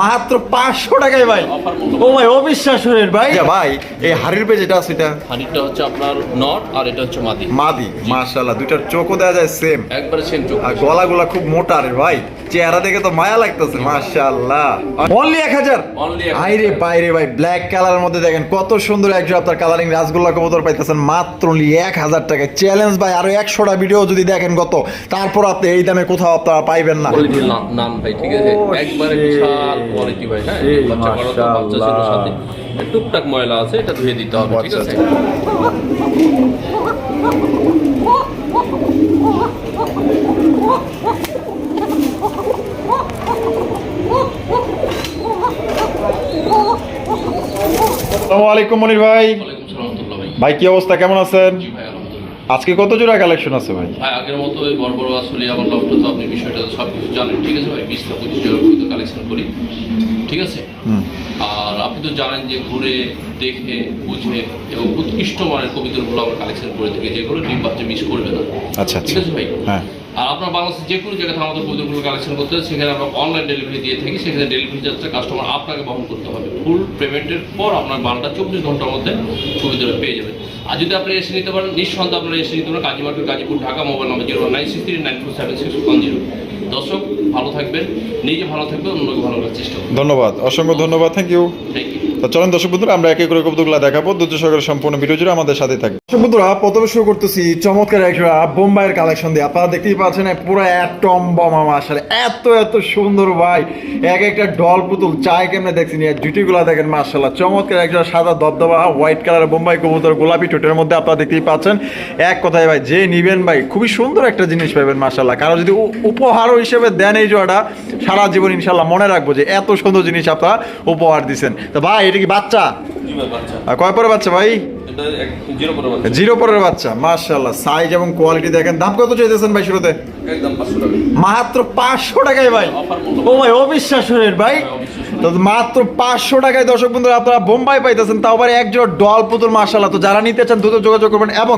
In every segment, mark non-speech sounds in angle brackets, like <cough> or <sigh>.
মাত্র পাঁচশো টাকায় ভাই। ও ভাই অবিশ্বাসের ভাই। আচ্ছা ভাই এই হাড়ির পে যেটা আছে এটা? হানিটা হচ্ছে আপনার নট আর এটা হচ্ছে মাদি। মাদি মাশাআল্লাহ দুইটার চোখও দেওয়া যায় সেম একবারে সেম চোখ। আর গলাগুলা খুব মোটা রে ভাই। চেহারা দেখে তো মায়া লাগতেছে মাশাআল্লাহ। অনলি এক হাজার? Only 1000 আইরে বাইরে ভাই ব্ল্যাক কালারের মধ্যে দেখেন কত সুন্দর একজন আপনার কালারিং রাসগোল্লা কবুতর পাইতেছেন মাত্র অনলি এক হাজার টাকায়। চ্যালেঞ্জ ভাই আরও একশোটা ভিডিও যদি দেখেন কত তারপর আপনি এই দামে কোথাও আপনারা পাইবেন না। নাম ভাই ঠিক আছে। একবারে বিশাল কোয়ালিটি ভাই হ্যাঁ? বাচ্চা বড় তো বাচ্চা ছিল সাথে। টুকটাক ময়লা আছে এটা ধুয়ে দিতে হবে ঠিক আছে? আসসালামু আলাইকুম মনির ভাই। ওয়ালাইকুম সালাম রহমতুল্লাহ ভাই। ভাই কি অবস্থা? কেমন আছেন? জি ভাই আলহামদুলিল্লাহ। আজকে কত জোড়া কালেকশন আছে ভাই? ভাই আগের মতো ওই বড় বড় আসলে আমার লফটে তো বিষয়টা সব কিছু জানেন। ঠিক আছে ভাই বিশ থেকে পঁচিশ জনের কালেকশন করি। ঠিক আছে? আর আপনি তো জানেন যে ঘুরে দেখে বুঝে এবং উৎকৃষ্ট মানের কবিতাগুলো আমরা কালেকশন করে থাকি যেগুলো ডিম বাচ্চা মিস করবে না। আচ্ছা ঠিক আচ্ছা আছে ভাই? হ্যাঁ। আর আপনার বাংলাদেশের যে কোনো জায়গায় আমাদের কবিতাগুলো কালেকশন করতে হবে সেখানে আমরা অনলাইন ডেলিভারি দিয়ে থাকি সেখানে ডেলিভারি চার্জটা কাস্টমার আপনাকে বহন করতে হবে। ফুল পেমেন্টের পর আপনার মালটা চব্বিশ ঘণ্টার মধ্যে কবিতাটা পেয়ে যাবেন। আর যদি আপনি এসে নিতে পারেন নিঃসন্দেহে আপনারা এসে নিতে পারেন Kazi market Gazipur Dhaka mobile number zero nine six three nine four seven six one zero দর্শক ভালো থাকবেন নিজে ভালো থাকবেন অন্যকে ভালো করার চেষ্টা করবেন। ধন্যবাদ। অসংখ্য ধন্যবাদ। থ্যাংক ইউ থ্যাংক ইউ চলেন দর্শক বন্ধুরা, আমরা এক করে কবুতরগুলো দেখাবো। দুর্য সহকারে সম্পূর্ণ ভিডিও জুড়ে আমাদের সাথে থাকবে দর্শক বন্ধুরা, প্রথমে শুরু করতেছি চমৎকার একটা বোম্বাইয়ের কালেকশন দিয়ে। আপনারা দেখতেই পাচ্ছেন পুরো অ্যাটম বোমা আসলে। এত এত সুন্দর ভাই। এক একটা ডল পুতুল চায় কেমনে দেখছেন এই জুটিগুলো দেখেন মার্শাল্লাহ চমৎকার একটা সাদা দবদবা হোয়াইট কালারের বোম্বাই কবুতর, গোলাপি ঠোঁটের মধ্যে আপনারা দেখতেই পাচ্ছেন। এক কথায় ভাই, যে নিবেন ভাই, খুবই সুন্দর একটা জিনিস পাবেন মার্শাল্লাহ কারও যদি উপহারও হিসেবে দেন এই জোড়াটা সারা জীবন ইনশাল্লাহ মনে রাখব যে এত সুন্দর জিনিস আপনারা উপহার দিচ্ছেন তো ভাই এটা কি বাচ্চা? কয় পরে বাচ্চা ভাই? জিরো পরের বাচ্চা। সাইজ এবং কোয়ালিটি দেখেন। দাম কত চাইতেছেন ভাই শুরুতে? একদম পাঁচশো টাকা। মাত্র পাঁচশো টাকায় ভাই। ও ভাই অবিশ্বাসের ভাই। তো মাত্র পাঁচশো টাকায় দর্শক বন্ধুরা আপনারা বোম্বাই পাইতেছেন তাও আবার একজোড় ডল পুতুল মার্শাল্লাহ তো যারা নিতে চান দ্রুত যোগাযোগ করবেন এবং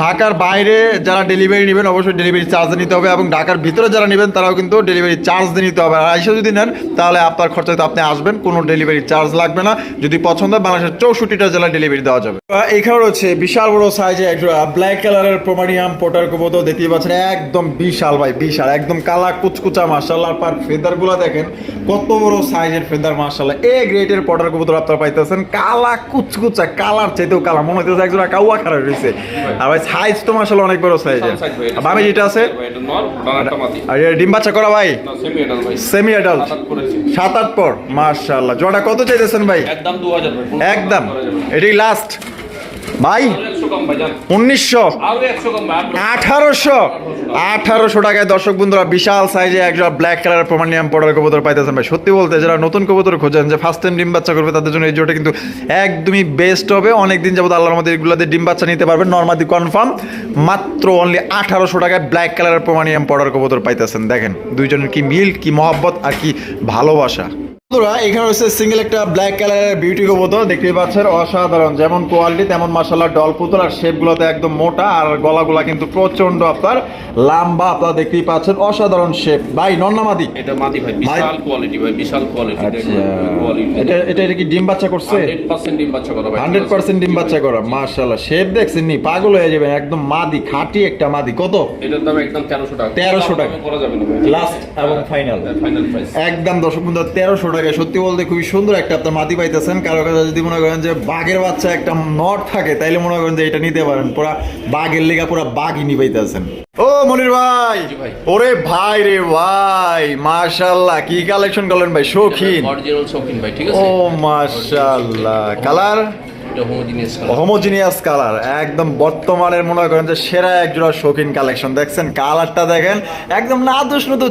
ঢাকার বাইরে যারা ডেলিভারি নেবেন অবশ্যই ডেলিভারি চার্জ নিতে হবে এবং ঢাকার ভিতরে যারা নেবেন তারাও কিন্তু ডেলিভারি চার্জ দিয়ে নিতে হবে। আর আইসা যদি নেন তাহলে আপনার খরচায় তো আপনি আসবেন কোনো ডেলিভারি চার্জ লাগবে না। যদি পছন্দ হয় বাংলাদেশের চৌষট্টিটা জেলায় ডেলিভারি দেওয়া যাবে। এখানে রয়েছে বিশাল বড় সাইজে একটা ব্ল্যাক কালারের প্রোমানিয়াম পোটার কবুতো দেখতেই পাচ্ছেন একদম বিশাল ভাই বিশাল একদম কালা কুচকুচা মার্শাল্লাহ পার ফেদারগুলা দেখেন কত বড় সাইজের ফেদার মার্শাল্লাহ এ গ্রেটের পটার কবুতর আপনারা পাইতেছেন কালা কুচকুচা কালার চাইতেও কালা মনে হচ্ছে একজন কাউয়া খারাপ হয়েছে আর ভাই সাইজ তো মার্শাল্লাহ অনেক বড় সাইজের বামে যেটা আছে? এটা আর এটা ডিম বাচ্চা করা ভাই? সেমি এটা ভাই। সেমি অ্যাডাল্ট সাত আট পর মার্শাল্লাহ জোড়া কত চাইতেছেন ভাই? একদম একদম। এটাই লাস্ট ভাই, উনিশশো আঠারোশো। আঠারোশো টাকায় দর্শক বন্ধুরা বিশাল সাইজে একজন ব্ল্যাক কালার প্রমাণিয়াম পড়ার কবুতর পাইতেছেন ভাই। সত্যি বলতে যারা নতুন কবুতর খোঁজেন, যে ফার্স্ট টাইম ডিম বাচ্চা করবে, তাদের জন্য এই জোটা কিন্তু একদমই বেস্ট হবে। অনেকদিন যাবত আল্লাহর মধ্যে এগুলোতে ডিম বাচ্চা নিতে পারবেন। নর্মাদি কনফার্ম মাত্র অনলি আঠারোশো টাকায় ব্ল্যাক কালারের প্রমাণিয়াম পড়ার কবুতর পাইতেছেন। দেখেন, দুইজনের কি মিল, কি মহব্বত আর কি ভালোবাসা। বন্ধুরা এখানে হচ্ছে সিঙ্গেল একটা ব্ল্যাক কালারের বিউটি কবুতর দেখতেই পাচ্ছেন অসাধারণ। যেমন কোয়ালিটি তেমন মাসাল্লাহ ডল পুতুল আর শেপগুলোতে একদম মোটা আর গলাগুলা কিন্তু প্রচণ্ড আপনার লাম্বা আপনারা দেখতেই পাচ্ছেন অসাধারণ শেপ ভাই নন্নামাদি এটা মাদি ভাই বিশাল কোয়ালিটি ভাই বিশাল কোয়ালিটি আচ্ছা। এটা এটা এটা কি ডিম বাচ্চা করছে? হান্ড্রেড পার্সেন্ট ডিম বাচ্চা করা ভাই হান্ড্রেড পার্সেন্ট ডিম বাচ্চা করা মার্শাল্লাহ শেপ দেখছেন নি? পাগল হয়ে যাবেন একদম মাদি খাঁটি একটা মাদি। কত? এটার দাম একদম তেরোশো টাকা। 1300 টাকা। করা যাবে না Last এবং final। ফাইনাল প্রাইস একদম দর্শক বন্ধু তেরোশো টাকায় সত্যি বলতে খুবই সুন্দর একটা আপনার মাটি পাইতেছেন। কারও কাছে যদি মনে করেন যে বাঘের বাচ্চা একটা নট থাকে তাইলে মনে করেন যে এটা নিতে পারেন। পুরা বাঘের লেগা পুরা বাঘই নি পাইতেছেন। ও মনির ভাই ওরে ভাই রে ভাই মাশাল্লাহ কি কালেকশন করলেন ভাই? শৌখিন। অরিজিনাল শৌখিন ভাই ঠিক আছে? ও মাশাল্লাহ কালার হোমোজিনিয়াস কালার একদম বর্তমানের মনে করেন যে সেরা একজোড়া শৌখিন কালেকশন দেখছেন কালারটা দেখেন একদম না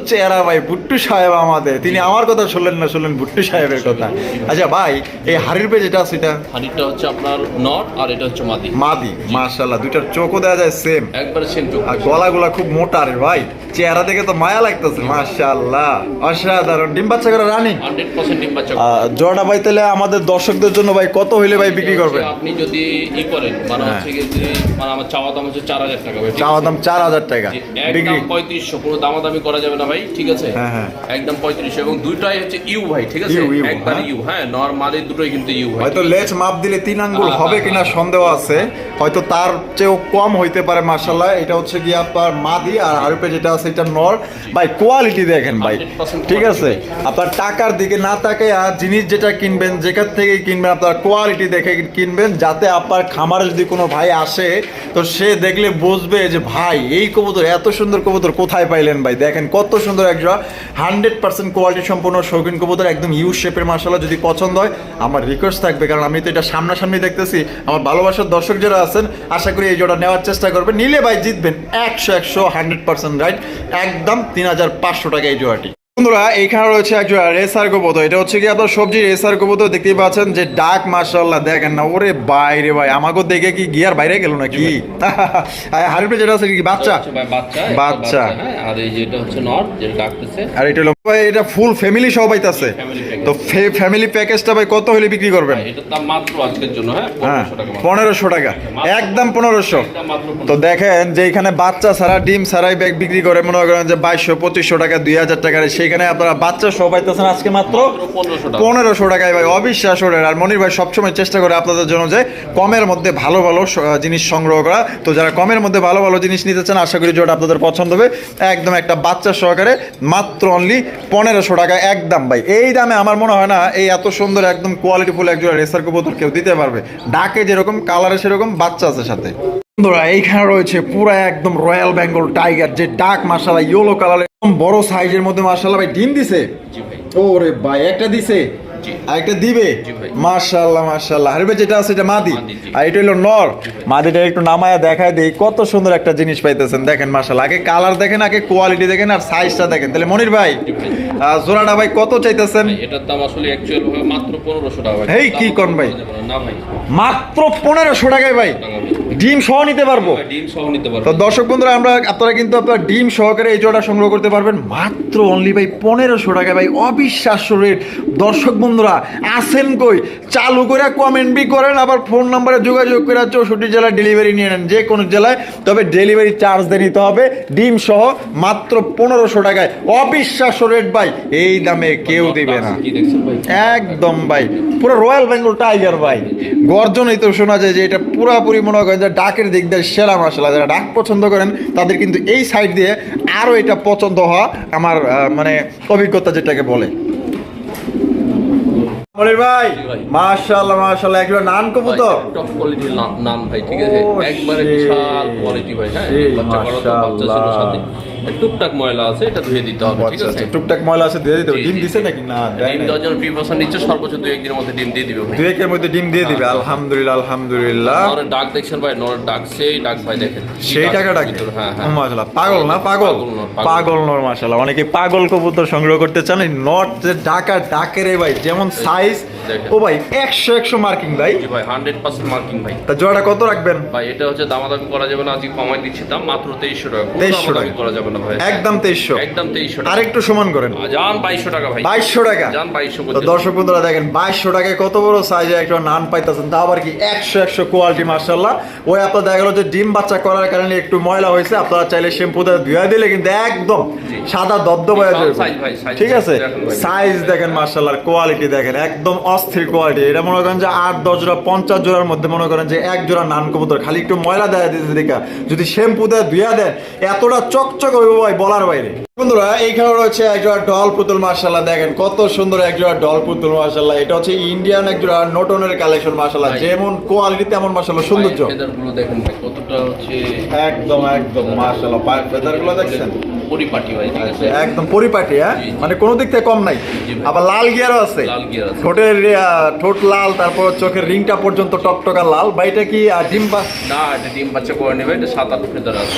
চেহারা ভাই ভুট্টু সাহেব আমাদের। তিনি আমার কথা শুনলেন না শুনলেন ভুট্টু সাহেবের কথা। আচ্ছা ভাই এই হাড়ির পে যেটা আছে এটা? হানিটা হচ্ছে আপনার নট আর এটা হচ্ছে মাদি। মাদি মার্শাল্লাহ দুইটার চোখও দেওয়া যায় সেম একবারে সেম চোখ। আর গলাগুলা খুব মোটা রে ভাই। চেহারা দেখে তো মায়া লাগতেছে মার্শাল্লাহ অসাধারণ। ডিম বাচ্চা করে রানিং? হান্ড্রেড পার্সেন্ট ডিম বাচ্চা। জোড়াটা ভাই তাহলে আমাদের দর্শকদের জন্য ভাই কত হইলে ভাই বিক্রি করবেন হবে আপনি যদি ই করেন মানে হ্যাঁ। হচ্ছে যে মানে আমার চাওয়া দাম হচ্ছে চার হাজার টাকা ভাই চাওয়া দাম চার হাজার টাকা। ডিগ্রি একদম পঁয়ত্রিশশো কোনো দামাদামি করা যাবে না ভাই ঠিক আছে? হ্যাঁ, হ্যাঁ। একদম পঁয়ত্রিশশো এবং দুইটাই হচ্ছে ইউ ভাই ঠিক আছে? একবার হ্যাঁ। ইউ হ্যাঁ নর্মালি দুটোই কিন্তু ইউ ভাই হয়তো লেজ মাপ দিলে তিন আঙ্গুল হবে কিনা সন্দেহ আছে। হয়তো তার চেয়েও কম হইতে পারে মার্শাল্লাহ এটা হচ্ছে কি আপনার মাদি আর আরুপে যেটা আছে এটা নর। ভাই কোয়ালিটি দেখেন ভাই ঠিক আছে? আপনার টাকার দিকে না তাকে আর জিনিস যেটা কিনবেন যেখান থেকে কিনবেন আপনার কোয়ালিটি দেখে কিনবেন যাতে আপনার খামারে যদি কোনো ভাই আসে, তো সে দেখলে বুঝবে যে, ভাই, এই কবুতর, এত সুন্দর কবুতর কোথায় পাইলেন ভাই? দেখেন কত সুন্দর একজোড়া হান্ড্রেড পার্সেন্ট কোয়ালিটি সম্পূর্ণ শৌখিন কবুতর, একদম ইউ শেপের মার্শাল্লাহ যদি পছন্দ হয়, আমার রিকোয়েস্ট থাকবে, কারণ আমি তো এটা সামনাসামনি দেখতেছি, আমার ভালোবাসার দর্শক যারা আছেন, আশা করি এই জোড়া নেওয়ার চেষ্টা করবেন। নিলে ভাই জিতবেন একশো একশো হান্ড্রেড পার্সেন্ট রাইট একদম তিন হাজার পাঁচশো টাকা এই জোড়াটি। বন্ধুরা এইখানে রয়েছে একজন রেসার কবুতর এটা হচ্ছে কি আপনার সবজি রেসার কবুতর দেখতেই পাচ্ছেন যে ডাক মাশাল্লাহ দেখেন না ওরে বাইরে ভাই। আমাকে দেখে কি গিয়ার বাইরে গেল নাকি? <laughs> হারিপে যেটা আছে কি বাচ্চা? বাচ্চা। হ্যাঁ আর এই যেটা হচ্ছে নর যেটা ডাকতেছে। আর এটা হলো ভাই এটা ফুল ফ্যামিলি সহ পাইতাছে। তো ফ্যামিলি প্যাকেজটা ভাই কত হলে বিক্রি করবেন? এটার দাম মাত্র আজকের জন্য হ্যাঁ হ্যাঁ পনেরোশো টাকা টাকা। একদম পনেরোশো। তো দেখেন যে এখানে বাচ্চা ছাড়া ডিম ছাড়াই ব্যাগ বিক্রি করে মনে করেন যে বাইশশো পঁচিশশো টাকা দুই হাজার টাকার সেইখানে আপনারা বাচ্চা সহ পাইতেছেন আজকে মাত্র পনেরোশো টাকায় ভাই অবিশ্বাস আর মনির ভাই সবসময় চেষ্টা করে আপনাদের জন্য যে কমের মধ্যে ভালো ভালো জিনিস সংগ্রহ করা। তো যারা কমের মধ্যে ভালো ভালো জিনিস নিতে চান আশা করি যেটা আপনাদের পছন্দ হবে একদম একটা বাচ্চা সহকারে মাত্র অনলি পনেরোশো টাকা একদম ভাই। এই দামে আমার মনে হয় না এই এত সুন্দর একদম কোয়ালিটিফুল একজন রেসার কবুতর কেউ দিতে পারবে। ডাকে যেরকম কালারে সেরকম বাচ্চা আছে সাথে। বন্ধুরা এইখানে রয়েছে পুরো একদম রয়্যাল বেঙ্গল টাইগার যে ডাক মাসালা ইয়েলো কালারের একদম বড় সাইজের মধ্যে মাসাল্লাহ ভাই ডিম দিছে? ওরে ভাই একটা দিছে। আরেকটা দিবে? আরে যেটা আছে এটা মাদি। আর এটা হলো নর। মাদিটা একটু নামায়া দেখায় দেই কত সুন্দর একটা জিনিস পাইতেছেন দেখেন আগে কালার দেখেন আগে কোয়ালিটি দেখেন আর সাইজটা দেখেন। তাহলে মনির ভাই ভাই। জোড়াটা ভাই কত চাইতেছেন? এটার দাম আসলে অ্যাকচুয়াল ভাবে মাত্র পনেরোশো টাকা। কি কোন ভাই? না। না ভাই। মাত্র পনেরোশো টাকায় ভাই। ডিম সহ নিতে পারব। ডিম সহ নিতে পারব। তো দর্শক বন্ধুরা আমরা আপনারা কিন্তু আপনার ডিম সহকারে এই জোড়া সংগ্রহ করতে পারবেন। মাত্র অনলি ভাই পনেরোশো টাকা ভাই অবিশ্বাস্য রেট দর্শক বন্ধুরা আসেন কই? চালু করে কমেন্ট বি করেন আবার ফোন নাম্বারে যোগাযোগ করে চৌষট্টি জেলায় ডেলিভারি নিয়ে নেন যে কোনো জেলায়। তবে ডেলিভারি চার্জ দিয়ে নিতে হবে। ডিম সহ মাত্র পনেরোশো টাকায়। অবিশ্বাস্য রেট ভাই এই দামে কেউ দেবে না। একদম ভাই পুরো রয়্যাল বেঙ্গল টাইগার ভাই। গর্জনই তো শোনা যায় যে এটা পুরাপুরি মনে করেন যে ডাকের দিক দিয়ে সেরা মশলা যারা ডাক পছন্দ করেন তাদের কিন্তু এই সাইড দিয়ে আরও এটা পছন্দ হওয়া আমার মানে অভিজ্ঞতা যেটাকে বলে। মনির ভাই। মাশাআল্লাহ মাশাআল্লাহ একবার নান কবুতর। টপ কোয়ালিটির নাম ভাই ঠিক আছে। একবারে বিশাল কোয়ালিটি ভাই হ্যাঁ? বাচ্চা বড় তো বাচ্চা ছিল মাশাআল্লাহ। সাথে টুকটাক ময়লা আছে এটা ধুয়ে দিতে হবে ঠিক আচ্ছা আছে? আচ্ছা টুকটাক ময়লা আছে দিয়ে দিতে হবে। ডিম দিছে নাকি? না ডিম দেওয়ার জন্য প্রিপারেশন নিচ্ছে সর্বোচ্চ দুই একদিনের মধ্যে ডিম দিয়ে দিবে দুই একের মধ্যে ডিম দিয়ে দিবে আলহামদুলিল্লাহ আলহামদুলিল্লাহ। নরের ডাক দেখছেন ভাই নরের ডাক সেই ডাক ভাই দেখেন। সেই ডাক টাকা ডাকে হ্যাঁ হ্যাঁ। মাশাআল্লাহ পাগল না পাগল? পাগল নর, মাশাআল্লাহ। অনেকে পাগল কবুতর সংগ্রহ করতে চান নট যে ঢাকা ডাকের ভাই যেমন সাইজ। ও ভাই একশো একশো মার্কিং ভাই। জি ভাই হান্ড্রেড পার্সেন্ট মার্কিং ভাই। তা জোড়াটা কত রাখবেন? ভাই এটা হচ্ছে দামাদামি করা যাবে না আজকে কমাই দিচ্ছি দাম মাত্র তেইশশো টাকা। কোনো 2300 দামাদামি টাকা। করা যাবে না ভাই। একদম তেইশশো। একদম তেইশশো টাকা। আরেকটু সমান করেন। যান বাইশশো টাকা ভাই। বাইশশো টাকা। যান বাইশশো তো দর্শক বন্ধুরা দেখেন বাইশশো টাকায় কত বড় সাইজে একটা নান পাইতেছেন তা আবার কি একশো একশো কোয়ালিটি মার্শাল্লাহ ওই আপনার দেখা গেলো যে ডিম বাচ্চা করার কারণে একটু ময়লা হয়েছে আপনারা চাইলে শ্যাম্পু দিয়ে ধুয়ে দিলে কিন্তু একদম সাদা দদ্দ ভাই, ঠিক আছে? সাইজ দেখেন মার্শাল্লাহ কোয়ালিটি দেখেন একদম অস্থির কোয়ালিটি। এটা মনে করেন যে আট দশ জোড়া পঞ্চাশ জোড়ার মধ্যে মনে করেন যে এক জোড়া নান কবুতর। খালি একটু ময়লা দেয় দিতে দেখা। যদি শ্যাম্পু দেয় ধুয়া দেন এতটা চকচক হইব ভাই বলার বাইরে। বন্ধুরা এইখানে রয়েছে একজোড়া ডল পুতুল মার্শাল্লাহ দেখেন কত সুন্দর একজোড়া ডল পুতুল মার্শাল্লাহ এটা হচ্ছে ইন্ডিয়ান একজোড়া নোটনের কালেকশন মার্শাল্লাহ যেমন কোয়ালিটি তেমন মার্শাল্লাহ সৌন্দর্য। দেখেন কতটা হচ্ছে একদম একদম মার্শাল্লাহ পায়ের ফেদারগুলো দেখছেন? পরিপাটি ভাই ঠিক আছে? একদম পরিপাটি হ্যাঁ। মানে কোনো দিক থেকে কম নাই। আবার লাল গিয়ারও আছে। লাল গিয়ার আছে। ঠোঁটের ঠোঁট লাল তারপর চোখের রিংটা পর্যন্ত টকটকা লাল। বা এটা কি ডিম বা না এটা ডিম বাচ্চা করে নেবে এটা সাত আট ফেদার আছে?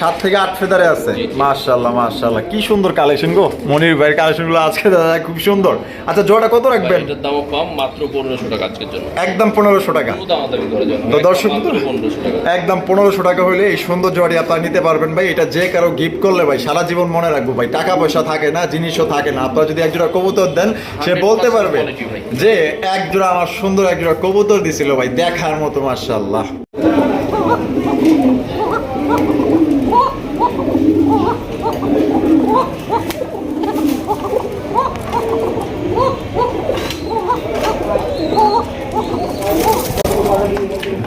সাত থেকে আট ফেদারে আছে। মাশাল্লাহ মাশাল্লাহ কি সুন্দর কালেকশন গো। মনির ভাইয়ের কালেকশনগুলো আজকে দাদা খুব সুন্দর। আচ্ছা জোড়া কত রাখবেন? এটার দামও কম মাত্র পনেরোশো টাকা আজকের জন্য। একদম পনেরোশো টাকা। তো দর্শক একদম পনেরোশো টাকা। হলে এই সুন্দর জোয়ারি আপনারা নিতে পারবেন ভাই। এটা যে কারও গিফট করলে ভাই সারা জীবন মনে রাখব ভাই। টাকা পয়সা থাকে না জিনিসও থাকে না। আপনারা যদি একজোড়া কবুতর দেন সে বলতে পারবে যে একজোড়া আমার সুন্দর একজোড়া কবুতর দিছিল ভাই। দেখার মতো মার্শাল্লাহ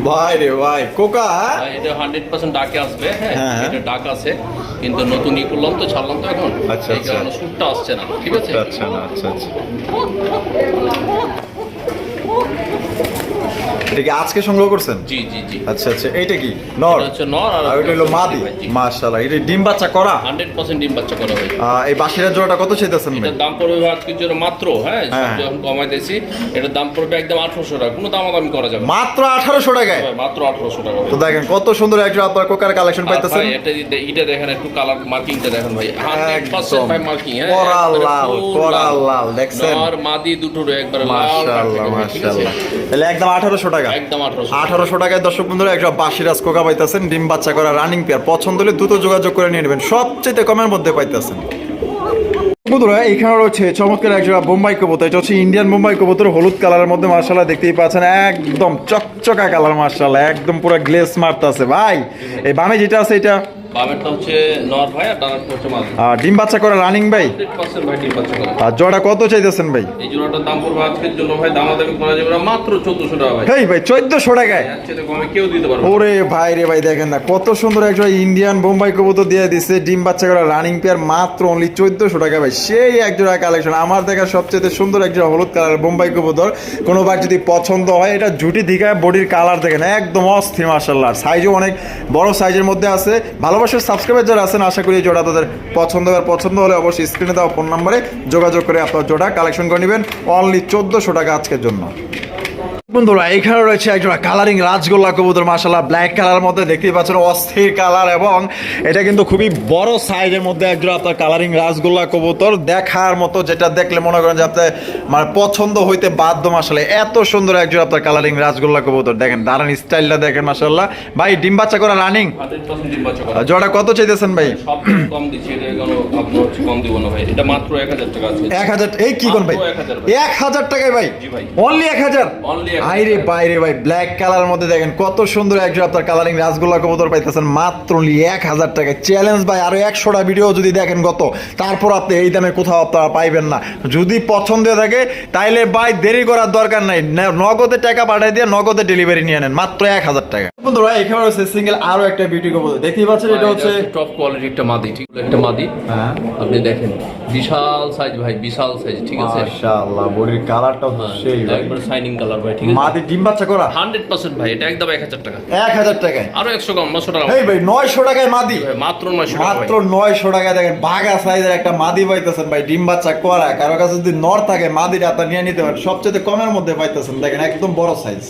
ভাই রে ভাই কোকা হ্যাঁ? এটা হান্ড্রেড পার্সেন্ট ডাকে আসবে হ্যাঁ হ্যাঁ, হ্যাঁ। এটা ডাক আছে। কিন্তু নতুন ই করলাম তো ছাড়লাম তো এখন। আচ্ছা, আচ্ছা। সুটটা আসছে না ঠিক আছে? আচ্ছা আচ্ছা আচ্ছা। <laughs> এটা কি আজকে সংগ্রহ করছেন? জি জি জি। আচ্ছা আচ্ছা এইটা কি? নর? এটা হচ্ছে নর আর হলো মাদি? মাশাআল্লাহ এটা ডিম বাচ্চা করা? হান্ড্রেড পার্সেন্ট ডিম বাচ্চা করা হয় এই বাসিরা জোড়াটা কত চাইতেছেন এটার দাম পড়বে ভাই আজকের মাত্র হ্যাঁ? হ্যাঁ। যখন কমাই দিয়েছি এটার দাম পড়বে একদম আঠারোশো টাকা। কোনো দাম দামি করা যাবে মাত্র আঠারোশো টাকায়? মাত্র আঠারোশো টাকা তো দেখেন কত সুন্দর একজন আপনার কোকার কালেকশন পাইতেছেন। এটা এটা দেখেন একটু কালার মার্কিংটা দেখেন ভাই। হান্ড্রেড একদম। পার্সেন্ট ভাই মার্কিং হ্যাঁ? করা লাল, লাল। দেখছেন? নর মাদি দুটোর একবারে লাল মাশাআল্লাহ? মাশাআল্লাহ। তাহলে একদম আঠারোশো টাকা। একদম আঠারোশো টাকায় দর্শক বন্ধুরা একটা বাসিরাজ কোকা পাইতেছেন ডিম বাচ্চা করা রানিং পেয়ার পছন্দ হলে দ্রুত যোগাযোগ করে নিয়ে নেবেন। সবচেয়ে কমের মধ্যে পাইতেছেন। বন্ধুরা এখানে রয়েছে চমৎকার একজোড়া বোম্বাই কবুতর। এটা হচ্ছে ইন্ডিয়ান বোম্বাই কবুতর হলুদ কালারের মধ্যে মার্শাল্লাহ দেখতেই পাচ্ছেন। একদম চকচকা কালার মার্শাল্লাহ একদম পুরো গ্লেস মারতেছে। ভাই এই বামে যেটা আছে এটা বামেরটা হচ্ছে নর ভাই আর ডানারটা হচ্ছে মাদি আহ, ডিম বাচ্চা করা রানিং ভাই? হান্ড্রেড পার্সেন্ট ভাই ডিম বাচ্চা করা। আর জোড়া কত চাইতেছেন ভাই? এই জোড়াটার দাম পড়বে আজকের জন্য ভাই দামাদামি করা যাবে না মাত্র চোদ্দশো টাকা ভাই। হেই ভাই চোদ্দশো টাকায়? এর চেয়ে কমে কেউ দিতে পারবে ওরে ভাই রে ভাই দেখেন না কত সুন্দর একজন ইন্ডিয়ান বোম্বাই কবুতর দিয়ে দিচ্ছে ডিম বাচ্চা করা রানিং পেয়ার মাত্র অনলি চোদ্দশো টাকা ভাই। সেই একজোড়া কালেকশন আমার দেখা সবচেয়ে সুন্দর একজোড়া হলুদ কালার বোম্বাই কবুতর। কোনোবার যদি পছন্দ হয় এটা জুটি দিঘায় বডির কালার দেখেন একদম অস্থির মার্শাল্লাহ সাইজও অনেক বড় সাইজের মধ্যে আছে ভালোবাসার সাবস্ক্রাইবার যারা আছেন, আশা করি জোড়া তাদের পছন্দ আর পছন্দ হলে অবশ্যই স্ক্রিনে দেওয়া ফোন নাম্বারে যোগাযোগ করে আপনার জোড়া কালেকশন করে নেবেন। অনলি চোদ্দশো টাকা আজকের জন্য। বন্ধুরা এখানে রয়েছে একজন কালারিং রাজগোল্লা কবুতর মাসাল্লাহ ব্ল্যাক কালার মধ্যে দেখতেই পাচ্ছেন অস্থির কালার এবং এটা কিন্তু খুবই বড় সাইজের মধ্যে একজন আপনার কালারিং রাজগোল্লা কবুতর দেখার মতো যেটা দেখলে মনে করেন যে আপনার মানে পছন্দ হইতে বাধ্য মাসালে এত সুন্দর একজন আপনার কালারিং রাজগোল্লা কবুতর। দেখেন দাঁড়ান স্টাইলটা দেখেন মাসাল্লাহ ভাই ডিম বাচ্চা করা রানিং 100% ডিম বাচ্চা করা। জোড়া কত চাইতেছেন ভাই? এক হাজার এই কি কোন ভাই? মাত্র 1000 ভাই। এক হাজার টাকায় ভাই? ভাই। অনলি এক হাজার। Only 1000 আইরে বাইরে ভাই ব্ল্যাক কালারের মধ্যে দেখেন কত সুন্দর একজন আপনার কালারিং রাসগোল্লা কবুতর পাইতেছেন মাত্র এক হাজার টাকায়। চ্যালেঞ্জ ভাই আরও একশোটা ভিডিও যদি দেখেন গত তারপর আপনি এই দামে কোথাও আপনারা পাইবেন না। যদি পছন্দ থাকে তাইলে ভাই দেরি করার দরকার নাই। ন- নগদে টাকা পাঠিয়ে দিয়ে নগদে ডেলিভারি নিয়ে নেন মাত্র এক হাজার টাকা বন্ধুরা এখানে রয়েছে সিঙ্গেল আরও একটা বিউটি কবুতর। দেখতেই পাচ্ছেন এটা হচ্ছে টপ কোয়ালিটি একটা মাদি ঠিক? একটা মাদি। হ্যাঁ। আপনি দেখেন বিশাল সাইজ ভাই বিশাল সাইজ ঠিক আছে? মাশাআল্লাহ বডির কালারটা সেই একবার শাইনিং কালার ভাই ঠিক আছে মাদি ডিম বাচ্চা করা? হান্ড্রেড পার্সেন্ট ভাই এটা একদম এক হাজার টাকা। এক হাজার টাকায়? আরও একশো কম 900 টাকা। এই ভাই নয়শো টাকায় মাদি। মাত্র নয়শো টাকা ভাই। মাত্র নয়শো টাকায় দেখেন বাঘা সাইজের একটা মাদি পাইতেছেন ভাই ডিম বাচ্চা করা। কারও কাছে যদি নর থাকে মাদিটা আপনার নিয়ে নিতে পারেন। সবচেয়ে কমের মধ্যে পাইতেছেন দেখেন একদম বড় সাইজ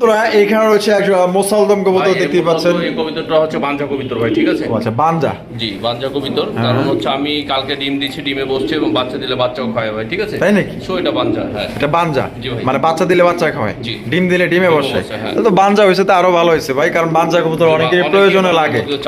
বন্ধুরা এখানে রয়েছে একটা মোসালদম এই দেখতেই পাচ্ছেন। এই কবিতরটা হচ্ছে বাঞ্জা কবিতর ভাই ঠিক আছে? আচ্ছা বানজা জি বাঞ্জা কবিতর। কারণ হচ্ছে আমি কালকে ডিম দিচ্ছি ডিমে বসছে এবং বাচ্চা দিলে বাচ্চাও খায় ভাই ঠিক আছে? তাই নাকি? সো এটা বাঞ্জা হ্যাঁ। এটা বানজা জি ভাই। মানে বাচ্চা দিলে বাচ্চা জি। ডিম দিলে ডিমে বসে। হ্যাঁ। তাহলে তো হয়েছে তো আরও ভালো হয়েছে ভাই কারণ বানজা কবুতর অনেকের প্রয়োজনে লাগে। কবিতর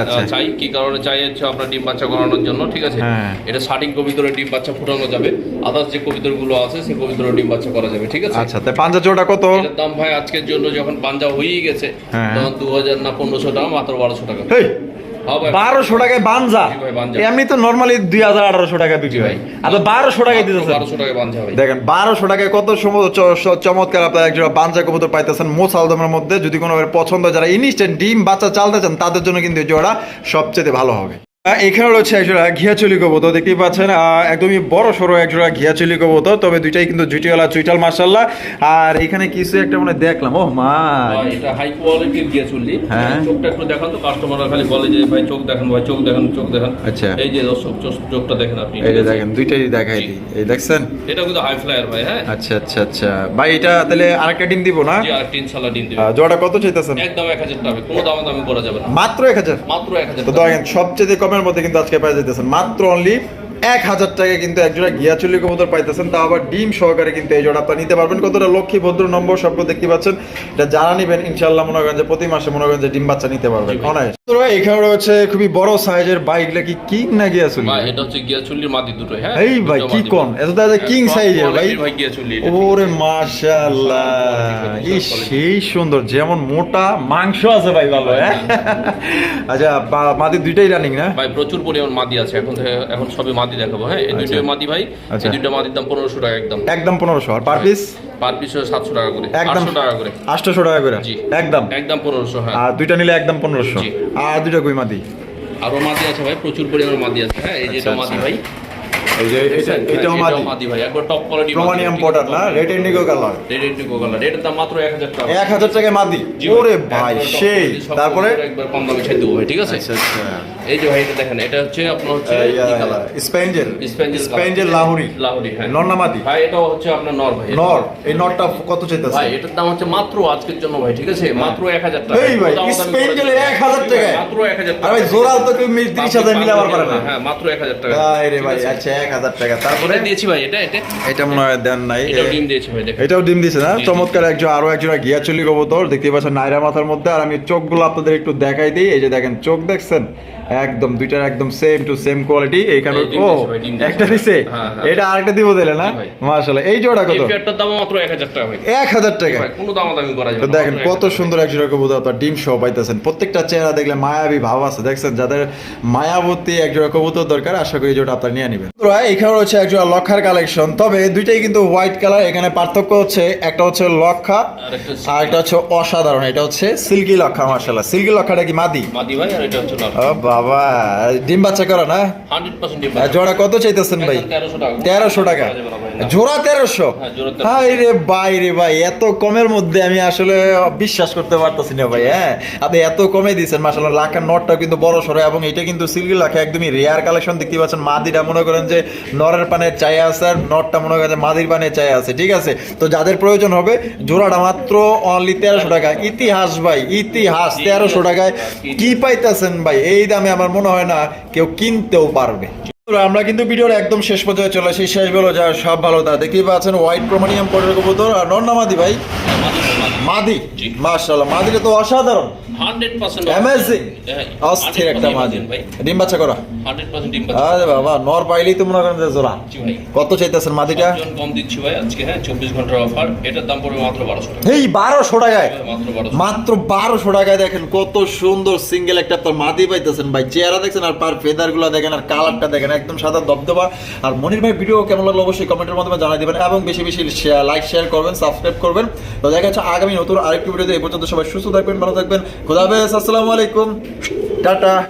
আচ্ছা। চাই কি কারণে চাই হচ্ছে আপনার ডিম বাচ্চা করানোর জন্য ঠিক আছে? হ্যাঁ। এটা স্টার্টিং কবিতরে ডিম বাচ্চা ফুটানো যাবে। আদার্স যে কবিতরগুলো আছে সেই কবিতরে ডিম বাচ্চা করা যাবে ঠিক আছে? আচ্ছা তাই পাঞ্জা জোড়া কত? দাম ভাই আজকের জন্য যখন পাঞ্জা হয়েই গেছে হ্যাঁ। তখন দু হাজার না পনেরোশো টাকা মাত্র বারোশো টাকা। হ্যাঁ বারোশো টাকায় বানজা বানজা। এমনি তো নর্মালি দুই হাজার আঠারোশো টাকা বিক্রি হয়। আর বারোশো টাকায় দিতেছেন। বারোশো টাকা বাঞ্জা ভাই দেখেন বারোশো টাকায় কত সময় চমৎকার আপনার একজন বাঞ্জা কবুতর পাইতেছেন মোসালদমের মধ্যে। যদি কোনো পছন্দ হয়, যারা ইনস্ট্যান্ট ডিম বাচ্চা চালতে চান তাদের জন্য কিন্তু জোড়া সবচেয়ে ভালো হবে। এখানে রয়েছে একজোড়া ঘিয়াচলি কবুতর দেখতেই পাচ্ছেন একদমই বড় সড়ো একজোড়া ঘিয়াচলি কবুতর তবে দুইটাই কিন্তু জুটিওয়ালা চুইটাল মার্শাল্লাহ আর এখানে কিছু একটা মানে দেখলাম ও মা। এটা হাই কোয়ালিটির হ্যাঁ। চোখটা একটু দেখান তো কাস্টমাররা খালি বলে যে ভাই চোখ দেখান ভাই চোখ দেখান চোখ দেখান। আচ্ছা। এই যে দর্শক চোখটা দেখেন আপনি। এই যে দেখেন দুইটাই দেখাই দিই। এই দেখছেন? এটা কিন্তু হাই ফ্লায়ার ভাই হ্যাঁ। আচ্ছা আচ্ছা আচ্ছা। ভাই এটা তাহলে আরেকটা ডিম দিব না? জি আর তিন সালা ডিম দেবে। জোড়া কত চাইতেছেন? একদম এক হাজার টাকা। কোনো দাম দামি করা যাবে না। মাত্র এক হাজার? মাত্র এক হাজার তো দেখেন সবচেয়ে কমের মধ্যে কিন্তু আজকে পেয়ে যেতেছেন মাত্র অনলি এক হাজার টাকা কিন্তু একজোড়া গিয়া চল্লি কবুতর পাইতেছেন তা আবার ডিম সহকারে কিন্তু এই জোড়া আপনারা নিতে পারবেন। কতটা লক্ষ্মী ভদ্র নম্বর সবগুলো দেখতে পাচ্ছেন। এটা যারা নিবেন ইনশাল্লাহ মনে করেন যে প্রতি মাসে মনে করেন যে ডিম বাচ্চা নিতে পারবেন। অনায়াস। এখানে রয়েছে খুবই বড় সাইজের বাইকগুলো কি কিং না এটা হচ্ছে মাদি দুটো হ্যাঁ? এই ভাই, কি কোন? এত তাহলে হ্যাঁ, size এর ভাই? ওরে মাশাআল্লাহ এই সেই সুন্দর যেমন মোটা মাংস আছে ভাই ভালো হ্যাঁ? আচ্ছা মাদি দুইটাই রানিং না? ভাই প্রচুর পরিমাণ মাদি আছে এখন এখন সবই মাদি দেখাবো হ্যাঁ? এই দুটো মাদি ভাই আচ্ছা। এই দুটো মাদির দাম পনেরোশো টাকা একদম। একদম পনেরোশো আর পার পিস পার পিস সাতশো টাকা করে একদম আটশো টাকা করে। আটশোশো টাকা করে? জি। একদম? একদম পনেরোশো হ্যাঁ। আর দুইটা নিলে একদম পনেরোশো। জি। আর দুইটা কই মাদি আরও মাদি আছে ভাই প্রচুর পরিমাণে মাদি আছে হ্যাঁ? এই যে আচ্ছা, মাদি আচ্ছা। ভাই এই যে এটাও হ্যাঁ, মাদি। মাদি ভাই একবার টপ কোয়ালিটি প্রমানিয়াম পটার না? Red indigo colour red indigo colour এটার দাম মাত্র এক হাজার টাকা। এক হাজার টাকায় মাদি। ওরে ভাই সেই তারপরে? একবার কম দামে ছেড়ে দেবো ভাই ঠিক আছে? আচ্ছা আচ্ছা। এই যে ভাই এটা দেখেন এটা হচ্ছে আপনার হচ্ছে স্পেঞ্জেল। স্পেঞ্জেল স্পেঞ্জেল লাহুরি লাহোরি হ্যাঁ। নর না মাদি। ভাই এটাও হচ্ছে আপনার নর ভাই। নর এই নরটা কত চাইতেছে? ভাই এটার দাম হচ্ছে মাত্র আজকের জন্য ভাই ঠিক আছে? মাত্র এক হাজার টাকা। এই ভাই, স্পেঞ্জেল 1000 টাকায়? মাত্র এক হাজার আর ভাই তো কেউ মিলাবার পারে না। হ্যাঁ মাত্র এক হাজার টাকা। ভাই ভাই আচ্ছা এক হাজার টাকা। তারপরে? দিয়েছি ভাই এটা এটা? এটা মনে হয় দেন নাই। এটাও ডিম দিয়েছি ভাই এটাও ডিম না। চমৎকার একজন আরও একজন গিয়া চলি কবুতর দেখতে পাচ্ছেন নাইরা মাথার মধ্যে। আর আমি চোখগুলো আপনাদের একটু দেখাই দিই। এই যে দেখেন চোখ দেখছেন? একদম দুইটার একদম সেম টু সেম কোয়ালিটি এইখানে ও। একটা দিছে? হ্যাঁ, হ্যাঁ। এটা আরেকটা দিব দিলে না? মাশাআল্লাহ। এই জোড়া কত? পেয়ারটার দাম মাত্র এক হাজার টাকা ভাই। এক হাজার টাকা। ভাই, কোনো দামাদামি করা যাবে দেখেন কত সুন্দর এক জোড়া কবুতর আপনার ডিম সহ পাইতেছেন। প্রত্যেকটা চেহারা দেখলে মায়াবী ভাব আছে। দেখছেন যাদের মায়াবতী এক জোড়া কবুতর দরকার আশা করি জোড়া আপনার নিয়ে নেবেন। এখানে রয়েছে এক জোড়া লক্ষার কালেকশন তবে দুইটাই কিন্তু হোয়াইট কালার এখানে পার্থক্য হচ্ছে একটা হচ্ছে লক্ষা আর একটা হচ্ছে অসাধারণ। এটা হচ্ছে সিল্কি লক্ষা মার্শাল্লাহ সিল্কি লক্ষাটা কি মাদি? মাদি ভাই আর এটা হচ্ছে ও বাবা ডিম বাচ্চা করা না? জোড়া কত চাইতেছেন ভাই? তেরোশো টাকা। জোড়া তেরোশো? জোড়া 1300 হাই রে ভাই রে ভাই এত কমের মধ্যে আমি আসলে বিশ্বাস করতে পারতেছি না ভাই হ্যাঁ? আপনি এত কমে দিয়েছেন মাসাল্লাহ লাখের নটটা কিন্তু বড় সড়ো এবং এটা কিন্তু সিল্কি লাখে একদমই রেয়ার কালেকশন দেখতে পাচ্ছেন। মাদিরা মনে করেন যে নরের পানে চাই আছে আর নটটা মনে করেন মাদির পানে চাই আছে ঠিক আছে? তো যাদের প্রয়োজন হবে জোড়াটা মাত্র অনলি তেরোশো টাকা ইতিহাস ভাই ইতিহাস তেরোশো টাকায়। কি পাইতেছেন ভাই? এই দামে আমার মনে হয় না কেউ কিনতেও পারবে। আমরা কিন্তু ভিডিওর একদম শেষ পর্যায়ে চলে আসি। শেষ বেলো যা সব ভালো। তা দেখতেই পাচ্ছেন হোয়াইট ক্রোমানিয়াম পরের কবুতর আর নন্নামাদি ভাই। মাদি মাশাআল্লাহ মাদিটা তো অসাধারণ। হান্ড্রেড পার্সেন্ট অ্যামেজিং অস্থির একটা মাদি। ভাই। ডিম বাচ্চা করা। হান্ড্রেড পার্সেন্ট ডিম আরে বাবা নর পাইলেই তো মনে করেন যে জোড়া। কত চাইতেছেন মাদিটা? কম দিচ্ছি ভাই আজকে হ্যাঁ চব্বিশ ঘণ্টার অফার। এটার দাম পড়বে মাত্র বারোশো টাকা। এই বারোশো টাকায়? মাত্র বারোশো। মাত্র বারোশো টাকায় দেখেন কত সুন্দর সিঙ্গেল একটা আপনার মাদি পাইতেছেন ভাই। চেহারা দেখছেন আর পার ফেদারগুলো দেখেন আর কালারটা দেখেন একদম সাদা দবদবা আর মনির ভাই ভিডিও কেমন লাগল অবশ্যই কমেন্টের মাধ্যমে জানাই দিবেন। এবং বেশি বেশি লাইক শেয়ার করবেন সাবস্ক্রাইব করবেন। তো দেখা যাচ্ছে আগামী নতুন আরেকটি ভিডিওতে এই পর্যন্ত সবাই সুস্থ থাকবেন ভালো থাকবেন। খোদা আসসালামু আলাইকুম। টাটা।